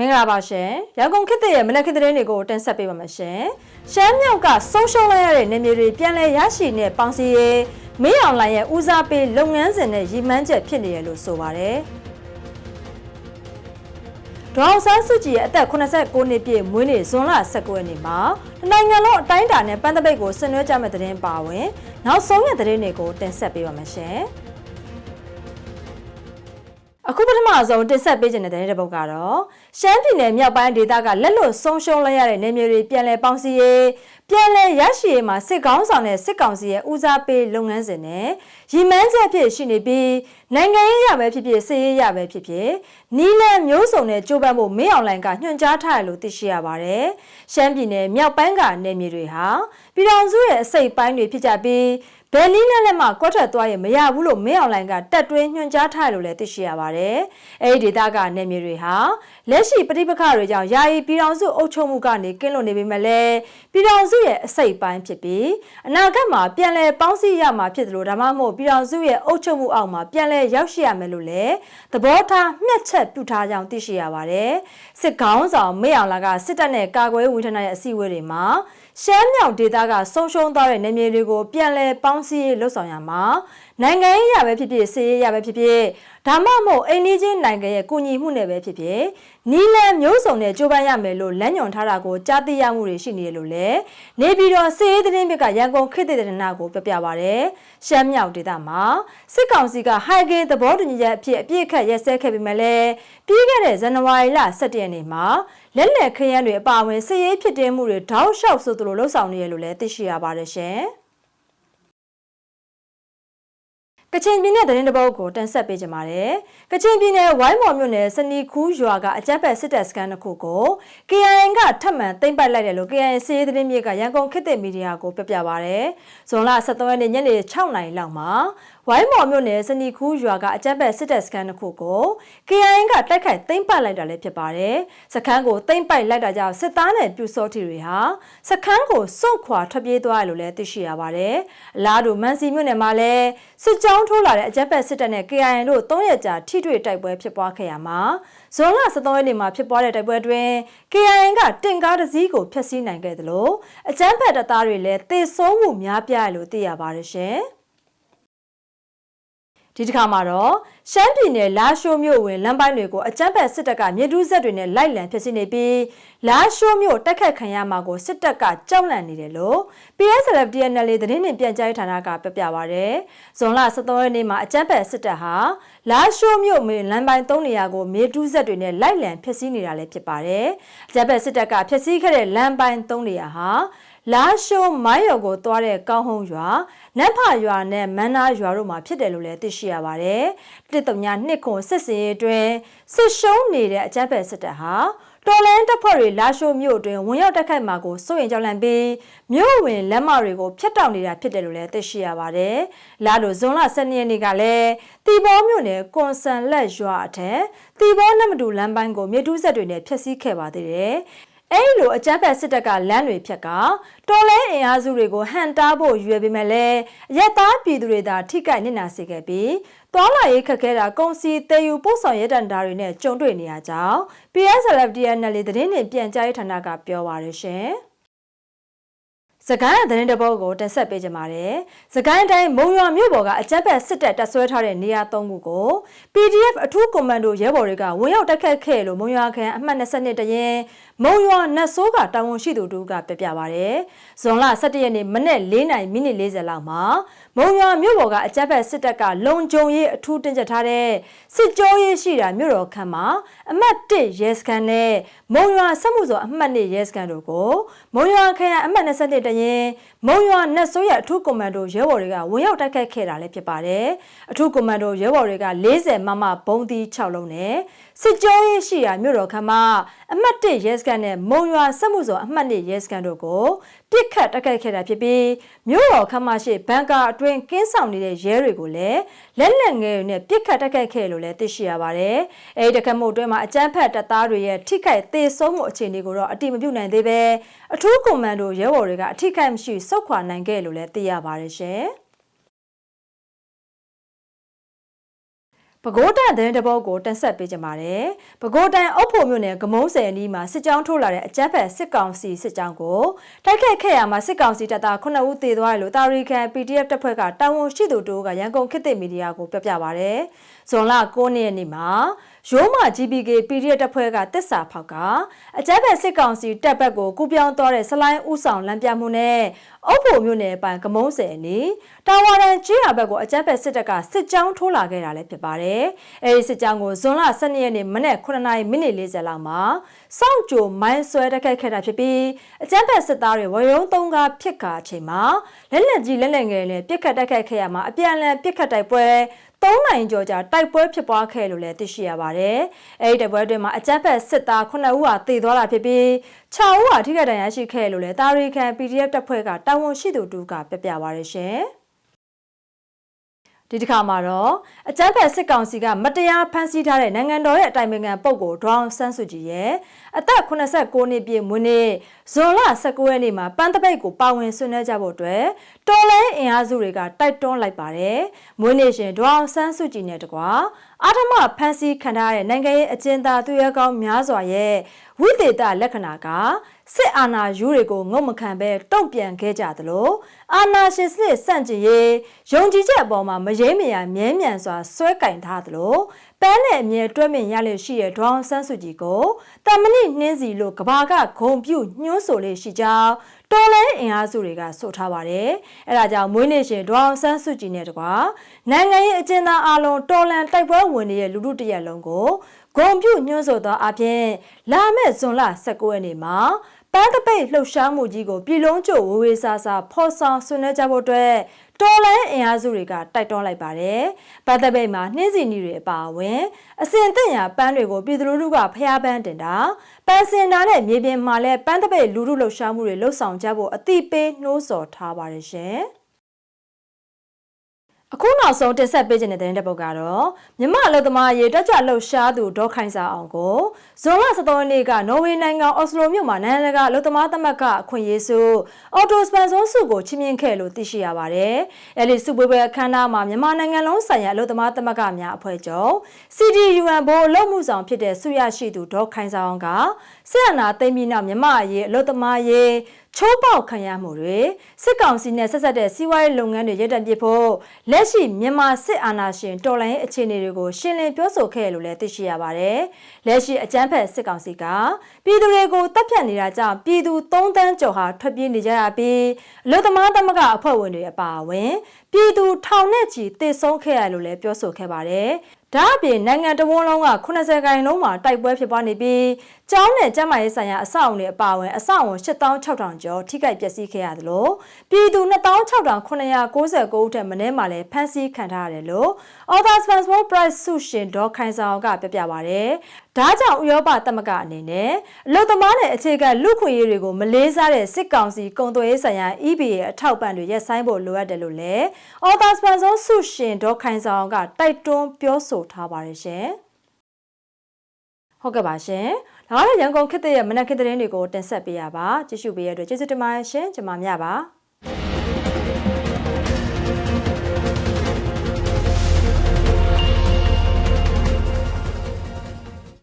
မင်္ဂလာပါရှင်ရန်ကုန်ခေတ်သစ်ရဲ့မနက်ခင်းသတင်းတွေကိုတင်ဆက်ပေးပါမယ်ရှင်ရှမ်းမြောက်ကဆုံးရှုံးလိုက်ရတဲ့နေမြေတွေပြန်လည်ရရှိတဲ့ပေါင်းစည်းရေးမင်းအောင်လှိုင်ရဲ့ဦးစားပေးလုပ်ငန်းစဉ်နဲ့ရည်မှန်းချက်ဖြစ်နေရလို့ဆိုပါတယ်ဒေါအောင်ဆန်းစုကြည်ရဲ့အသက်89နှစ်ပြည့်မွေးနေ့ဇွန်လ19ရက်နေ့မှာနိုင်ငံလုံးအတိုင်းအတာနဲ့ပန်းတပိတ်ကိုဆင်နွှဲကြမဲ့သတင်းပါဝင်နောက်ဆုံးရသတင်းတွေကိုတင်ဆက်ပေးပါမယ်ရှင်။ အခုပထမဆုံးတင်ဆက်ပေးခြင်းတဲ့တဲ့တစ်ပုဒ်ကတော့ရှမ်းပြည်နယ်မြောက်ပိုင်းဒေသကလက်လွတ်ဆုံးရှုံးလိုက်ရတဲ့နေမျိုးတွေပြန်လည်ပေါင်းစည်းရေးပြန်လည်ရရှိရေးမှာစစ်ကောင်းဆောင်တဲ့စစ်ကောင်စီရဲ့ဦးစားပေးလုပ်ငန်းစဉ်နဲ့ရည်မှန်းချက်ဖြစ်ရှိနေပြီးနိုင်ငံရေးရပဲဖြစ်ဖြစ်စစ်ရေးရပဲဖြစ်ဖြစ်နီလန်မျိုးစုံနဲ့ကြိုးပမ်းဖို့မင်းအောင်လှိုင်ကညွှန်ကြားထားတယ်လို့သိရှိရပါတယ်။ရှမ်းပြည်နယ်မြောက်ပိုင်းကနေမြေတွေဟာပြည်တော်စုရဲ့အစိတ်ပိုင်းတွေဖြစ်ကြပြီး ဘယ်နည်းနဲ့လည်းမှကွက်ထွက်သွားရင်မရဘူးလို့မင်းအောင်လှိုင်ကတက်တွင်းညွှန်ကြားထားလို့လည်းသိရှိရပါတယ်။အဲဒီဒေသကနေမြေတွေဟာလက်ရှိပဋိပက္ခတွေကြောင့်ယာယီပြည်တော်စုအုပ်ချုပ်မှုကနေကင်းလွတ်နေပေမဲ့လည်းပြည်တော်စုရဲ့အစိတ်ပိုင်းဖြစ်ပြီးအနာဂတ်မှာပြန်လည်ပေါင်းစည်းရမှာဖြစ်တယ်လို့ဒါမှမဟုတ်ပြည်တော်စုရဲ့အုပ်ချုပ်မှုအောက်မှာပြန်လည်ရောက်ရှိရမယ်လို့လည်းသဘောထားမျှက်ချက်ပြုထားကြောင်းသိရှိရပါတယ်။စစ်ကောင်းဆောင်မင်းအောင်လှိုင်ကစစ်တပ်နဲ့ကာကွယ်ရေးဝန်ထမ်းရဲ့အစည်းအဝေးတွေမှာရှမ်းမြောင်ဒေသကဆုံးရှုံးသွားတဲ့နေမြေတွေကိုပြန်လည်ပေါင်းစည်းရေးလှုပ်ဆောင်ရမှာနိုင်ငံရေးရပဲဖြစ်ဖြစ်စီးရေးရပဲဖြစ်ဖြစ်ဒါမှမဟုတ်အိန္ဒိချင်းနိုင်ငံရဲ့ကုညီမှုနဲ့ပဲဖြစ်ဖြစ်နီလန်မျိုးစုံနဲ့ကြိုးပမ်းရမယ်လို့လမ်းညွှန်ထားတာကိုကြားသိရမှုတွေရှိနေတယ်လို့လည်းနေပြည်တော်စီးရေးသတင်းမြစ်ကရန်ကုန်ခေတ်သစ်တနကိုပြပြပါရယ်ရှမ်းမြောက်ဒေသမှာစစ်ကောင်စီကဟိုင်ဂင်သဘောတူညီချက်အဖြစ်အပြည့်အခတ်ရဲစဲခဲ့ပေမဲ့လည်းပြီးခဲ့တဲ့ဇန်နဝါရီလ17ရက်နေ့မှာလက်လက်ခရမ်းတွေအပါအဝင်စစ်ရေးဖြစ်တင်းမှုတွေတောက်လျှောက်ဆိုသလိုလှုပ်ဆောင်နေရလို့လည်းသိရှိရပါတယ်ရှင်။ ကချင်ပြည်နယ်သတင်းတပုတ်ကိုတင်ဆက်ပေးကြပါမယ်။ကချင်ပြည်နယ်ဝိုင်းမော်မြို့နယ်စနီခူးရွာကအကြမ်းဖက်စစ်တပ်စခန်းတစ်ခုကို KIA ကထပ်မံသိမ်းပိုက်လိုက်တယ်လို့ KIA စီးရေးသတင်းမြေကရန်ကုန်ခေတ်သစ်မီဒီယာကိုပြပြပါရယ်။ဇွန်လ23ရက်နေ့ညနေ6နာရီလောက်မှာဝိုင်းမော်မြို့နယ်စနီခူးရွာကအကြမ်းဖက်စစ်တပ်စခန်းတစ်ခုကို KIA ကတိုက်ခိုက်သိမ်းပိုက်လိုက်တာလည်းဖြစ်ပါတယ်။စခန်းကိုသိမ်းပိုက်လိုက်တာကြောင့်စစ်သားနဲ့ပြူစောထီတွေဟာစခန်းကိုစွန့်ခွာထွက်ပြေးသွားတယ်လို့လည်းသိရှိရပါတယ်။အလားတူမန်စီမြို့နယ်မှာလည်းစစ်ကြောင်းထိုးလာတဲ့အကြမ်းဖက်စစ်တပ်နဲ့ KIA တို့၃ရက်ကြာထိတွေ့တိုက်ပွဲဖြစ်ပွားခဲ့ရမှာဇွန်လ23ရက်နေ့မှာဖြစ်ပွားတဲ့တိုက်ပွဲအတွင်း KIA ကတင်ကားတစ်စီးကိုဖျက်ဆီးနိုင်ခဲ့တယ်လို့အကြမ်းဖက်တပ်သားတွေလည်းတေဆုံးမှုများပြားတယ်လို့သိရပါတယ်ရှင်။ ဒီတစ်ခါမှာတော့ရှမ်းပြည်နယ်လာရှိုးမြို့ဝင်လမ်းပိုင်းတွေကိုအကြမ်းဖက်စစ်တပ်ကမြေတူးဆက်တွေနဲ့လိုက်လံဖျက်ဆီးနေပြီးလာရှိုးမြို့တက်ခတ်ခံရမှာကိုစစ်တပ်ကကြောက်လန့်နေတယ်လို့ PSLF DNL သတင်းနှင့်ပြန်ကြားရေးဌာနကပြပြပါရယ်။ဇွန်လ23ရက်နေ့မှာအကြမ်းဖက်စစ်တပ်ဟာလာရှိုးမြို့မေလမ်းပိုင်း3နေရာကိုမြေတူးဆက်တွေနဲ့လိုက်လံဖျက်ဆီးနေတာလည်းဖြစ်ပါတယ်။အကြမ်းဖက်စစ်တပ်ကဖျက်ဆီးခဲ့တဲ့လမ်းပိုင်း3နေရာဟာ လာရှိုးမိုင်းရုံကိုသွားတဲ့ကောင်းဟုံးရွာနတ်ဖရွာနဲ့မန်းနာရွာတို့မှာဖြစ်တယ်လို့လည်းသိရှိရပါတယ်။တစ်တုံညာနှစ်ခွန်စစ်စင်ရေးအတွင်းစစ်ရှုံးနေတဲ့အကြမ်းဖက်စစ်တပ်ဟာတော်လန်တပ်ဖွဲ့တွေလာရှိုးမြို့အတွင်းဝင်ရောက်တက်ခိုက်မှာကိုစိုးရင်ကြောက်လန့်ပြီးမြို့ဝင်လက်မတွေကိုဖျက်တောက်နေတာဖြစ်တယ်လို့လည်းသိရှိရပါတယ်။လာလို့ဇွန်လ12ရက်နေ့ကလည်းတီဘောမြို့နယ်ကွန်ဆန်လက်ရွာအထက်တီဘောနမတူလမ်းပိုင်းကိုမြေတူးဆက်တွေနဲ့ဖျက်ဆီးခဲ့ပါသေးတယ်။ အဲ့လိုအကြမ်းဖက်စစ်တပ်ကလမ်းတွေဖြတ်ကတော်လဲအင်အားစုတွေကိုဟန်တားဖို့ရွယ်ပေမဲ့လည်းရက်သားပြည်သူတွေသာထိခိုက်နစ်နာစေခဲ့ပြီးသွားလာရေးခက်ခဲတာကုန်စည်တည်ယူပို့ဆောင်ရတဲ့တံတွေနဲ့ကြုံတွေ့နေရကြောင်း PSLF DNL သတင်းနဲ့ပြန်ကြားရေးဌာနကပြောပါရရှင်။ စကိုင်းသတင်းတပုတ်ကိုတင်ဆက်ပေးကြပါမယ်။စကိုင်းတိုင်းမုံရွာမြို့ပေါ်ကအကြမ်းဖက်စစ်တပ်တပ်ဆွဲထားတဲ့နေရာ၃ခုကို PDF အထူးကွန်မန်ဒိုရဲဘော်တွေကဝင်ရောက်တိုက်ခတ်ခဲ့လို့မုံရွာခန်အမှတ်22တရင်မုံရွာနတ်ဆိုးကတာဝန်ရှိသူတို့ကပြပြပါဗျ။ဇွန်လ17ရက်နေ့မနေ့4နိုင်မိနစ်40လောက်မှာမုံရွာမြို့ပေါ်ကအကြမ်းဖက်စစ်တပ်ကလုံခြုံရေးအထူးတင်ကြထားတဲ့စစ်ကြောရေးရှိတာမြို့တော်ခန်းမှာအမှတ်1ရဲစခန်းနဲ့မုံရွာစက်မှုစောအမှတ်2ရဲစခန်းတို့ကိုမုံရွာခရိုင်အမှတ်22တရင်မုံရွာနတ်ဆိုးရအထူးကွန်မန်ဒိုရဲဘော်တွေကဝင်ရောက်တိုက်ခိုက်ခဲ့တာလည်းဖြစ်ပါတယ်။အထူးကွန်မန်ဒိုရဲဘော်တွေက40မမဘုံသီး6လုံးနဲ့ စစ်ကြောရေးရှိရာမြို့တော်ခမ်းမှာအမှတ်1ရဲစခန်းနဲ့မုံရွာစက်မှုစောအမှတ်2ရဲစခန်းတို့ကိုပြစ်ခတ်တိုက်ခိုက်ခဲ့တာဖြစ်ပြီးမြို့တော်ခမ်းမရှိဘန်ကာအတွင်းကင်းဆောင်နေတဲ့ရဲတွေကိုလည်းလက်လက်ငယ်တွေနဲ့ပြစ်ခတ်တိုက်ခိုက်ခဲ့လို့လည်းသိရှိရပါတယ်။အဲဒီတခတ်မှုအတွင်းမှာအကြမ်းဖက်တပ်သားတွေရဲ့ထိခိုက်သေဆုံးမှုအခြေအနေကိုတော့အတိမပြုနိုင်သေးပဲအထူးကွန်မန်ဒိုရဲဘော်တွေကအထိခိုက်မရှိစုခွာနိုင်ခဲ့လို့လည်းသိရပါတယ်ရှင်။ ပဲခူးတန်သတင်းတပုတ်ကိုတင်ဆက်ပေးကြပါမယ်။ပဲခူးတန်အုပ်ဖို့မြို့နယ်ဂမုံးဆယ်အနီးမှာစစ်ကြောင်းထိုးလာတဲ့အကြမ်းဖက်စစ်ကောင်စီစစ်ကြောင်းကိုတိုက်ခိုက်ခဲ့ရမှာစစ်ကောင်စီတပ်သား9ဦးသေသွားတယ်လို့တာရီကန် PDF တပ်ဖွဲ့ကတာဝန်ရှိသူတို့ကရန်ကုန်ခေတ်သစ်မီဒီယာကိုပြောပြပါရယ်။ဇွန်လ9ရက်နေ့မှာ ရိုးမာ GPK PDF တပ်ဖွဲ့ကတစ်စာဖောက်ကအကြမ်းဖက်စစ်ကောင်စီတပ်ဘက်ကိုကူပြောင်းသွားတဲ့ဆလိုင်းဥဆောင်လမ်းပြမှုနဲ့အုပ်ဖို့မြို့နယ်ပိုင်ကမုံးဆယ်အနီးတာဝါရန်ကြီးရာဘက်ကိုအကြမ်းဖက်စစ်တပ်ကစစ်ကြောင်းထိုးလာခဲ့တာလည်းဖြစ်ပါတယ်။အဲဒီစစ်ကြောင်းကိုဇွန်လ12ရက်နေ့မနက်9:40မိနစ်40လောက်မှာစောင့်ကြိုမိုင်းဆွဲတိုက်ခိုက်ခဲ့တာဖြစ်ပြီးအကြမ်းဖက်စစ်သားတွေဝရုံသုံးကားဖြစ်ကာအချိန်မှာလက်လက်ကြီးလက်လက်ငယ်နဲ့ပြစ်ခတ်တိုက်ခိုက်ခဲ့ရမှာအပြန်အလှန်ပြစ်ခတ်တိုက်ပွဲ ၃နိုင်ကျော်ကြာတိုက်ပွဲဖြစ်ပွားခဲ့လို့လည်းသိရှိရပါတယ်။အဲဒီတိုက်ပွဲတွင်မှာအကြမ်းဖက်စစ်သား9ဦးဟာသေသွားတာဖြစ်ပြီး6ဦးဟာထိခိုက်ဒဏ်ရာရှိခဲ့လို့လည်းတာရီကန် PDF တပ်ဖွဲ့ကတာဝန်ရှိသူတူကပြပြပါရရှင်။ဒီတစ်ခါမှာတော့အကြမ်းဖက်စစ်ကောင်စီကမတရားဖမ်းဆီးထားတဲ့နိုင်ငံတော်ရဲ့အတိုင်ပင်ခံပုဂ္ဂိုလ်ဒေါအောင်ဆန်းစုကြည်ရဲ့အသက်89နှစ်ပြည့်မွေးနေ့ဇွန်လ19ရက်နေ့မှာပန်းတပိတ်ကိုပါဝင်ဆွေးနွေးကြဖို့အတွက် တော်လဲအင်အားစုတွေကတိုက်တွန်းလိုက်ပါတယ်။မွေးနေ့ရှင်ဒေါအောင်ဆန်းစုကြည်နဲ့တကွာအာထမဖမ်းဆီးခံထားတဲ့နိုင်ငံရေးအကျဉ်းသားသူရဲကောင်းများစွာရဲ့ဝိသေသလက္ခဏာကစစ်အာဏာယူတွေကိုငုံမခံပဲတုံ့ပြန်ခဲ့ကြသလိုအာဏာရှင်စစ်စန့်ကျင်ရေးယုံကြည်ချက်အပေါ်မှာမရေမရမြဲမြံစွာဆွဲကင်ထားသလို ပန်းနဲ့အမြဲတွဲမြင်ရလို့ရှိတဲ့ဒေါအောင်ဆန်းစုကြည်ကိုတမဏိနှင်းစီလို့ကဘာကဂုံပြုတ်ညှိုးဆိုလေးရှိကြောင်းတော်လဲအင်အားစုတွေကဆိုထားပါတယ်။အဲဒါကြောင့်မွေးနေ့ရှင်ဒေါအောင်ဆန်းစုကြည်နဲ့တကွာနိုင်ငံရေးအကျဉ်းသားအလုံးတော်လန်တိုက်ပွဲဝင်နေတဲ့လူလူတရက်လုံးကိုဂုံပြုတ်ညှိုးဆိုသောအပြင်လာမယ့်ဇွန်လ19ရက်နေ့မှာ ပန်းတပိတ်လှုပ်ရှားမှုကြီးကိုပြည်လုံးကျို့ဝေဝေဆာဆာဖော်ဆောင်ဆွေးနွေးကြဖို့အတွက်တော်လန်အင်အားစုတွေကတိုက်တွန်းလိုက်ပါတယ်။ပန်းတပိတ်မှာနှင်းစီနီတွေအပါအဝင်အစင်သင့်ရာပန်းတွေကိုပြည်သူလူထုကဖျားပန်းတင်တာပန်းစင်တာနဲ့မြေပြင်မှာလည်းပန်းတပိတ်လူထုလှုပ်ရှားမှုတွေလှုပ်ဆောင်ကြဖို့အတိပေးနှိုးဆော်ထားပါတယ်ရှင်။ အခုနောက်ဆုံးတင်ဆက်ပေးခြင်းတဲ့တဲ့တဲ့ပုတ်ကတော့မြမအလုသမားရေတက်ကြလှုပ်ရှားသူဒေါခိုင်စာအောင်ကိုဇွန်လ17ရက်နေ့ကနော်ဝေနိုင်ငံအော်စလိုမြို့မှာနိုင်ငံတကာအလုသမားသမဂ္ဂအခွင့်အရေးစုအော်တိုစပန်ဆာစုကိုချီးမြှင့်ခဲ့လို့သိရှိရပါတယ်။အဲဒီစုပွဲပွဲအခမ်းအနားမှာမြန်မာနိုင်ငံလုံးဆိုင်ရာအလုသမားသမဂ္ဂများအဖွဲ့ချုပ် CDUN ဘိုးအလုပ်မှုဆောင်ဖြစ်တဲ့ဆုရရှိသူဒေါခိုင်စာအောင်ကဆရာနာသိမ်းပြီးနောက်မြမအရေးအလုသမားရေး ချိုးပေါက်ခံရမှုတွေစစ်ကောင်စီနဲ့ဆက်ဆက်တဲ့စီးပွားရေးလုပ်ငန်းတွေရပ်တန့်ပစ်ဖို့လက်ရှိမြန်မာစစ်အာဏာရှင်တော်လှန်ရေးအခြေအနေတွေကိုရှင်းလင်းပြောဆိုခဲ့လို့လည်းသိရှိရပါတယ်။လက်ရှိအကြမ်းဖက်စစ်ကောင်စီကပြည်သူတွေကိုတပ်ဖြတ်နေတာကြောင့်ပြည်သူ၃တန်းကျော်ဟာထွက်ပြေးနေကြရပြီးအလို့သမားသမဂ္ဂအဖွဲ့ဝင်တွေအပါအဝင် ပြည်သူထောင်နဲ့ချီတည်ဆုံးခဲ့ရလို့လည်းပြောဆိုခဲ့ပါတယ်။ ဒါအပြင်နိုင်ငံတော်ဝန်လုံးက80ခိုင်လုံးမှာတိုက်ပွဲဖြစ်ပွားနေပြီးကျောင်းနဲ့ကျန်းမာရေးဆိုင်ရာအဆောက်အုံတွေအပါအဝင်အဆောက်အုံ8600ကျော်ထိခိုက်ပျက်စီးခဲ့ရတယ်လို့ပြည်သူ26999ဦးထက်မနည်းမှလည်းဖမ်းဆီးခံထားရတယ်လို့ Authors Fund Small Price ဆုရှင်ဒေါ်ခိုင်ဆောင်ကပြောပြပါရယ်ဒါကြောင့်ဥရောပသမဂ္ဂအနေနဲ့အလုသမားနဲ့အခြေခံလူခွင့်ရေးတွေကိုမလေးစားတဲ့စစ်ကောင်စီကုံသွေးရေးဆိုင်ရာ EBA အထောက်ပံ့တွေရပ်ဆိုင်းဖို့လိုအပ်တယ်လို့လည်း Authors Fund ဆုရှင်ဒေါ်ခိုင်ဆောင်ကတိုက်တွန်းပြောဆိုထားပါတယ်ရှင်ဟုတ်ကဲ့ပါရှင်။ဒါကတော့ရန်ကုန်ခေတ်ရဲ့မနက်ခေတ်သတင်းတွေကိုတင်ဆက်ပေးရပါ။ကြည့်ရှုပေးရတဲ့အတွက်ကျေးဇူးတင်ပါတယ်ရှင်။ကျွန်မမြပါ။